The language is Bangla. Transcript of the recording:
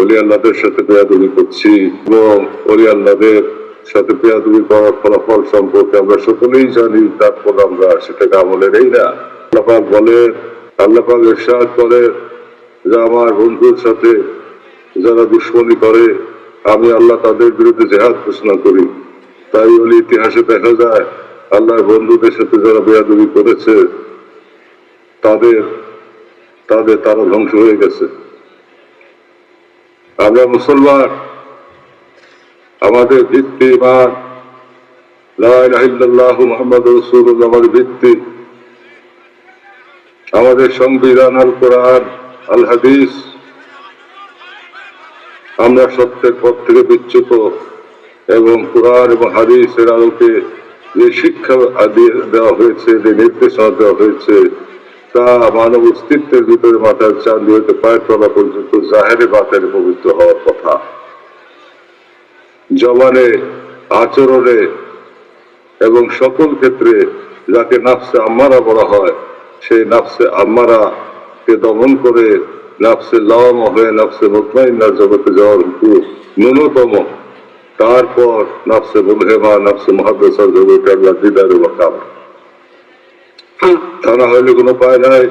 অলি আল্লাহদের সাথে পেয়াদুবি করছি এবং অলি আল্লাহদের সাথে পেয়াদুবি করার ফলাফল সম্পর্কে আমরা সকলেই জানি, তারপর আমরা সেটাকে আমলের এই না। আল্লাপাক বলে আল্লাপাক এরশাদ করে যে আমার বন্ধুর সাথে যারা দুশ্মনী করে, আমি আল্লাহ তাদের বিরুদ্ধে জেহাদ ঘোষণা করি। তাই বলে ইতিহাসে দেখা যায়, আল্লাহর বন্ধুদের সাথে যারা বেয়াদবি করেছে, তাদের তাদের তারা ধ্বংস হয়ে গেছে। আমরা মুসলমান। আমাদের ভিত্তি ইমান। মোহাম্মদ রসুল্লাহ আমাদের ভিত্তি। আমাদের সংবিধান, আল কোরআন, আল হাদিস। আমরা সত্যের পথ থেকে বিচ্যুত এবং কোরআন এবং হাদিসের আলোকে যে শিক্ষা দেওয়া হয়েছে, যে নির্দেশনা দেওয়া হয়েছে তা মানব অস্তিত্বের ভিতরে মাথার চাঁদ হইতে পায়ের তলা পর্যন্ত জাহেরে বাতের পবিত্র হওয়ার কথা। জবানে, আচরণে এবং সকল ক্ষেত্রে যাকে নাফসে আম্মারা বলা হয়, সেই নাফসে আম্মারা কে দমন করে নাফসে লম হয়ে নাফসে মুতমাইনার জগতে যাওয়ার হুকুম ন্যূনতম। তারপর নাফসে মুলহেমা, নাফসে মহাদ্দেশার জগতে আল্লাহ দিদারে বাকাম তা না হইলে কোনো উপায় নাই।